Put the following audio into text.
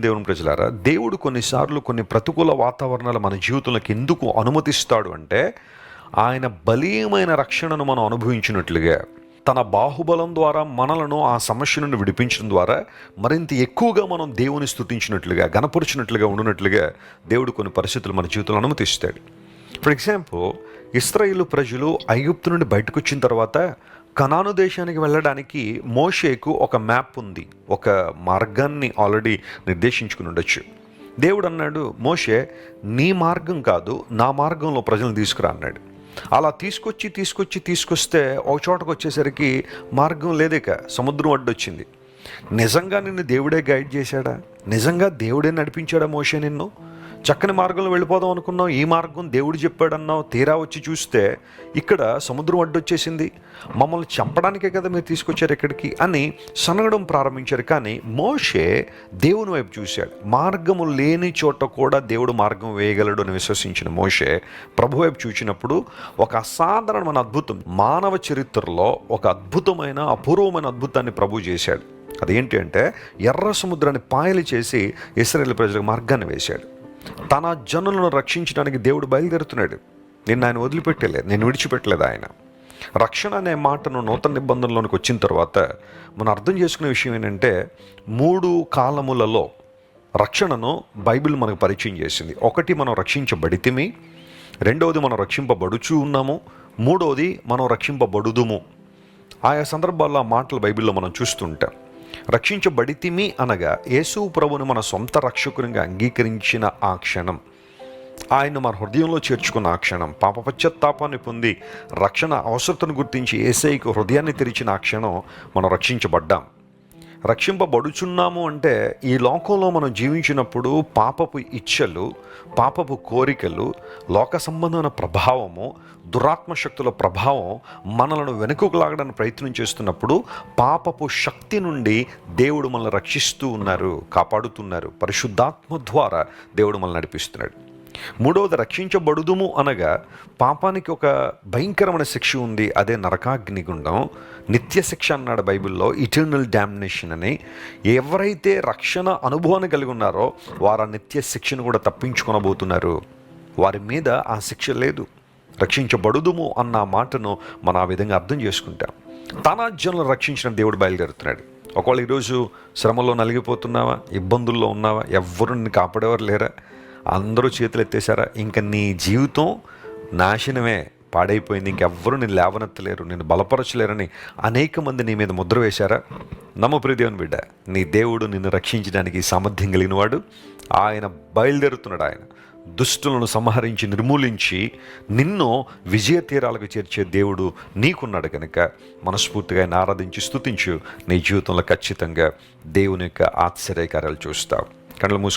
దేవుని ప్రజలారా దేవుడు కొన్నిసార్లు కొన్ని ప్రతికూల వాతావరణాలు మన జీవితంలోకి ఎందుకు అనుమతిస్తాడు అంటే ఆయన బలీయమైన రక్షణను మనం అనుభవించినట్లుగా తన బాహుబలం ద్వారా మనలను ఆ సమస్య నుండి విడిపించడం ద్వారా మరింత ఎక్కువగా మనం దేవుని స్థుతించినట్లుగా గనపరిచినట్లుగా ఉండినట్లుగా దేవుడు కొన్ని పరిస్థితులు మన జీవితంలో అనుమతిస్తాడు. ఫర్ ఎగ్జాంపుల్ ఇస్రాయిల్ ప్రజలు ఐగుప్తు నుండి బయటకు వచ్చిన తర్వాత కనాను దేశానికి వెళ్ళడానికి మోషేకు ఒక మ్యాప్ ఉంది. ఒక మార్గాన్ని ఆల్రెడీ నిర్దేశించుకుని ఉండొచ్చు. దేవుడు అన్నాడు మోషే నీ మార్గం కాదు నా మార్గంలో ప్రజలను తీసుకురా అన్నాడు. అలా తీసుకొచ్చి తీసుకొచ్చి తీసుకొస్తే ఒక చోటకు వచ్చేసరికి మార్గం లేదేక సముద్రం అడ్డొచ్చింది నిజంగా నిన్ను దేవుడే గైడ్ చేశాడా? నిజంగా దేవుడే నడిపించాడా మోషే నిన్ను? చక్కని మార్గంలో వెళ్ళిపోదాం అనుకున్నావు ఈ మార్గం దేవుడు చెప్పాడన్నావు తీరా వచ్చి చూస్తే ఇక్కడ సముద్రం అడ్డొచ్చేసింది. మమ్మల్ని చంపడానికే కదా మీరు తీసుకొచ్చారు ఇక్కడికి అని సనగడం ప్రారంభించారు. కానీ మోషే దేవుని వైపు చూశాడు. మార్గము లేని చోట కూడా దేవుడు మార్గం వేయగలడు అని విశ్వసించిన మోషే ప్రభు వైపు చూసినప్పుడు ఒక అసాధారణమైన అద్భుతం. మానవ చరిత్రలో ఒక అద్భుతమైన అపూర్వమైన అద్భుతాన్ని ప్రభు చేశాడు. అదేంటి అంటే ఎర్ర సముద్రాన్ని పాయలు చేసి ఇస్రాయేల్ ప్రజలకు మార్గాన్ని వేశాడు. తన జనులను రక్షించడానికి దేవుడు బయలుదేరుతున్నాడు. నిన్ను ఆయన వదిలిపెట్టలేదు నేను విడిచిపెట్టలేదు ఆయన. రక్షణ అనే మాటను నూతన నిబంధనలోనికి వచ్చిన తర్వాత మనం అర్థం చేసుకునే విషయం ఏంటంటే మూడు కాలములలో రక్షణను బైబిల్ మనకు పరిచయం చేసింది. ఒకటి మనం రక్షించబడితిమి రెండవది మనం రక్షింపబడుచు ఉన్నాము మూడవది మనం రక్షింపబడుదుము. ఆయా సందర్భాల్లో ఆ మాటలు బైబిల్లో మనం చూస్తుంటాం. రక్షించబడితిమి అనగా యేసు ప్రభుని మన సొంత రక్షకునిగా అంగీకరించిన ఆ క్షణం. ఆయన మన హృదయంలో చేర్చుకున్న ఆ క్షణం. పాప పశ్చాత్తాపాన్ని పొంది రక్షణ అవసరతను గుర్తించి ఏసైకి హృదయాన్ని తెరిచిన ఆ క్షణం మనం రక్షించబడ్డాం. రక్షింపబడుచున్నాము అంటే ఈ లోకంలో మనం జీవించినప్పుడు పాపపు ఇచ్చలు పాపపు కోరికలు లోక సంబంధమైన ప్రభావము దురాత్మ శక్తుల ప్రభావం మనలను వెనుకకు లాగడానికి ప్రయత్నం చేస్తున్నప్పుడు పాపపు శక్తి నుండి దేవుడు మనల్ని రక్షిస్తూ ఉన్నారు కాపాడుతున్నారు. పరిశుద్ధాత్మ ద్వారా దేవుడు మనల్ని నడిపిస్తున్నాడు. మూడవది రక్షించబడుదుము అనగా పాపానికి ఒక భయంకరమైన శిక్ష ఉంది అదే నరకాగ్నిగుండం. నిత్య శిక్ష అన్నాడు బైబిల్లో ఇటర్నల్ డామినేషన్ అని. ఎవరైతే రక్షణ అనుభవాన్ని కలిగి ఉన్నారో వారు ఆ నిత్య శిక్షను కూడా తప్పించుకొనబోతున్నారు. వారి మీద ఆ శిక్ష లేదు. రక్షించబడుదుము అన్న మాటను మనం ఆ విధంగా అర్థం చేసుకుంటాం. తన జనులను రక్షించిన దేవుడు బయలుదేరుతున్నాడు. ఒకవేళ ఈరోజు శ్రమలో నలిగిపోతున్నావా ఇబ్బందుల్లో ఉన్నావా ఎవ్వరు నిన్ను కాపాడేవారు లేరా? అందరూ చేతులు ఎత్తేసారా ఇంకా నీ జీవితం నాశనమే పాడైపోయింది. ఇంకెవ్వరూ నేను లేవనెత్తలేరు నేను బలపరచలేరని అనేక మంది నీ మీద ముద్ర వేశారా? నమ్మ ప్రియదేవుని బిడ్డ నీ దేవుడు నిన్ను రక్షించడానికి సామర్థ్యం కలిగినవాడు. ఆయన బయలుదేరుతున్నాడు ఆయన. దుష్టులను సంహరించి నిర్మూలించి నిన్ను విజయ తీరాలకు చేర్చే దేవుడు నీకున్నాడు కనుక మనస్ఫూర్తిగా ఆయన ఆరాధించి స్తుతించు. నీ జీవితంలో ఖచ్చితంగా దేవుని యొక్క ఆశ్చర్యకార్యాలు చూస్తావు కళ్ళు మూసుకొని